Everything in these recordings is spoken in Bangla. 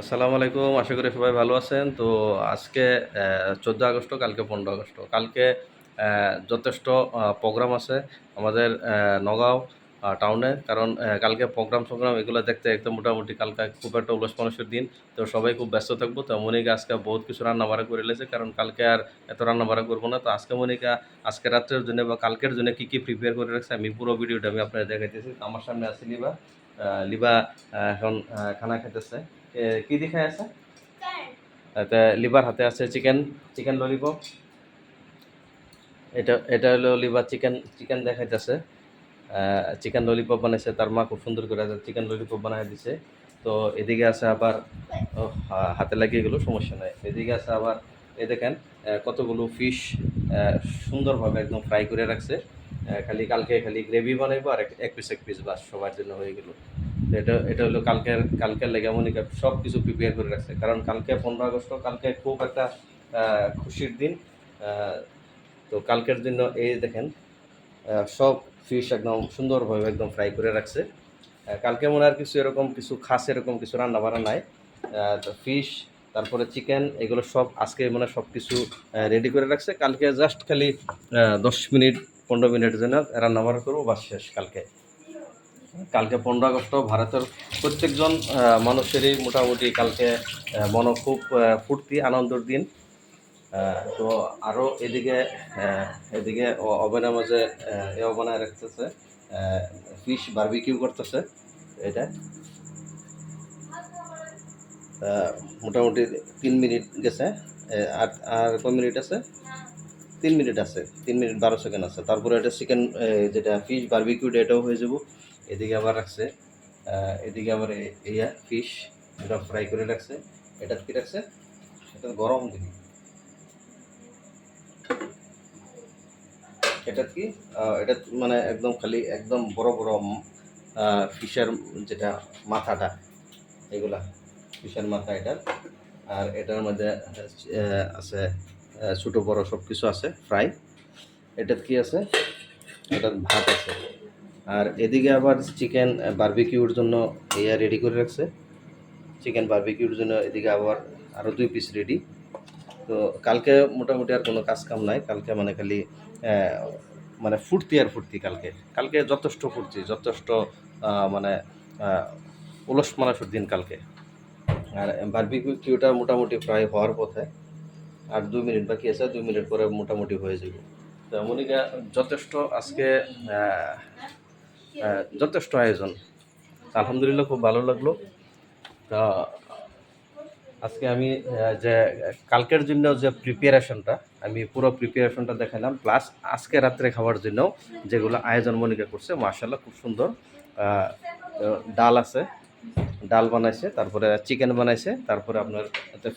আসসালামু আলাইকুম আশা করি সবাই ভালো আছেন। তো আজকে চোদ্দ আগস্ট কালকে পনেরো আগস্ট। কালকে যথেষ্ট প্রোগ্রাম আছে আমাদের নগাঁও টাউনে। কারণ কালকে প্রোগ্রাম সোগ্রাম এগুলো দেখতে একদম মোটামুটি কালকে খুব একটা উল্লাস মানুষের দিন। তো সবাই খুব ব্যস্ত থাকব। তো মনিকা আজকে বহুত কিছু রান্না বাড়া করে লেছে। কারণ কালকে আর এত রান্না বাড়া করব না। তো আজকে মনিকা আজকে রাত্রের জন্য বা কালকের জন্য কী কী প্রিপেয়ার করে রাখছে আমি পুরো ভিডিওটা আমি আপনাদের দেখাইতেছি। আমার সামনে আছে লিবা। লিবা এখন খানা খাইতেছে। এ, কি দেখাই আছে? এটা লিভার হাতে আছে চিকেন চিকেন ললিপপ। এটা এটা হলো লিভার চিকেন চিকেন দেখাইতেছে। চিকেন ললিপপ বানাইছে তার মা খুব সুন্দর করে চিকেন ললিপপ বানাই দিছে। তো এদিকে আছে আবার হাতে লাগিয়ে গেলো সমস্যা নাই। এদিকে আছে আবার এ দেখেন কতগুলো ফিশ সুন্দরভাবে একদম ফ্রাই করে রাখছে। খালি কালকে খালি গ্রেভি বানাইবো আর এক- এক পিস এক পিস বাস সবার জন্য হয়ে গেল। এটা এটা হলো কালকের কালকের লেগে মনিকা সব কিছু প্রিপেয়ার করে রাখছে। কারণ কালকে পনেরো আগস্ট কালকে খুব একটা খুশির দিন। তো কালকের জন্য এই দেখেন সব ফিশ একদম সুন্দরভাবে একদম ফ্রাই করে রাখছে। কালকে মনে আর কিছু এরকম, কিছু খাস এরকম কিছু রান্না বান্না নাই। তো ফিশ তারপরে চিকেন এগুলো সব আজকে মানে সব কিছু রেডি করে রাখছে। কালকে জাস্ট খালি দশ মিনিট, পনেরো মিনিটের জন্য রান্না বান্না করব, বাস শেষ কালকে। কালকে পনেরো আগস্ট ভারতের প্রত্যেকজন মানুষেরই মোটামুটি কালকে মন খুব ফুর্তি, আনন্দের দিন। তো আরও এদিকে এদিকে ওভেনের মাঝে এ বানায় রাখতেছে ফিশ বারবিকিউ করতেছে, এটা। মোটামুটি তিন মিনিট গেছে আর আর কয় মিনিট আছে? তিন মিনিট আছে, তিন মিনিট বারো সেকেন্ড আছে। তারপরে এটা চিকেন যেটা ফিশ বারবিকিউড এটাও হয়ে যাব। এদিকে আবার রাখছে এদিকে আবার ইয়া ফিশ এটা ফ্রাই করে রাখছে। এটা কি রাখছে? এটা গরম দিবি। এটা কি? এটা মানে একদম খালি একদম বড় বড় ফিশের যেটা মাথাটা, এগুলা ফিশের মাথা এটা। আর এটার মধ্যে আছে ছোটো বড় সব কিছু আছে ফ্রাই এটার কি আছে? এটার ভাত আছে। আর এদিকে আবার চিকেন বার্বিকিউর জন্য ইয়া রেডি করে রাখছে। চিকেন বার্বিকিউর জন্য এদিকে আবার আরও দুই পিস রেডি তো কালকে মোটামুটি আর কোনো কাজ কাম নাই। কালকে মানে খালি মানে ফুর্তি আর ফুর্তি কালকে। কালকে যথেষ্ট ফুর্তি, যথেষ্ট মানে উলস মানসের দিন কালকে। আর বারবিকিউটা মোটামুটি প্রায় হওয়ার পথে। আর দুই মিনিট বাকি আছে, দুই মিনিট পরে মোটামুটি হয়ে যাবে। তো মনিকা, যথেষ্ট আজকে যথেষ্ট আয়োজন। আলহামদুলিল্লাহ খুব ভালো লাগল। তা, আজকে আমি যে কালকের জন্য যে প্রিপারেশনটা আমি পুরো প্রিপারেশনটা দেখালাম প্লাস আজকে রাত্রে খাওয়ার জন্য যেগুলো আয়োজন মনিকা করছে মার্শাল্লাহ খুব সুন্দর ডাল আছে। ডাল বানাইছে তারপরে চিকেন বানাইছে তারপরে আপনার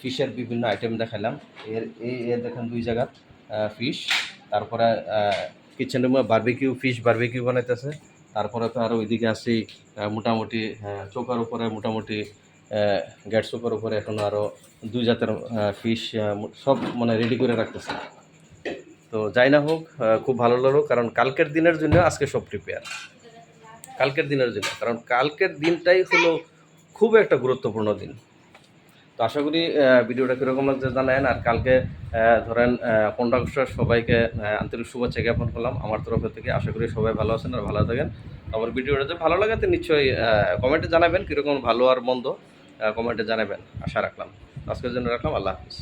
ফিশের বিভিন্ন আইটেম দেখালাম এর এই এর দেখেন দুই জায়গার ফিশ তারপরে কিচেন রুমে বারবিকিউ ফিশ বারবিকিউ বানাইতেছে। তারপরে তো আরও ওইদিকে আহ, মোটামুটি আহ, চৌকার উপরে মোটামুটি গ্যাট চৌকার উপরে এখন আরও দুই জাতের ফিশ সব মানে রেডি করে রাখতেছে। তো যাই না হোক খুব ভালো লাগল কারণ কালকের দিনের জন্য আজকে সব প্রিপেয়ার কালকের দিনের জন্য কারণ কালকের দিনটাই হলো খুব একটা গুরুত্বপূর্ণ দিন। তো আশা করি ভিডিওটা কীরকম লাগছে জানেন আর কালকে ধরেন পনেরো সবাইকে আন্তরিক শুভেচ্ছা জ্ঞাপন করলাম আমার তরফ থেকে। আশা করি সবাই ভালো আছেন আর ভালো থাকেন। আমার ভিডিওটা যদি ভালো লাগে, তো নিশ্চয়ই কমেন্টে জানাবেন কীরকম ভালো আর মন্দ কমেন্টে জানাবেন। আশা রাখলাম। আজকের জন্য রাখলাম। আল্লাহ হাফিজ।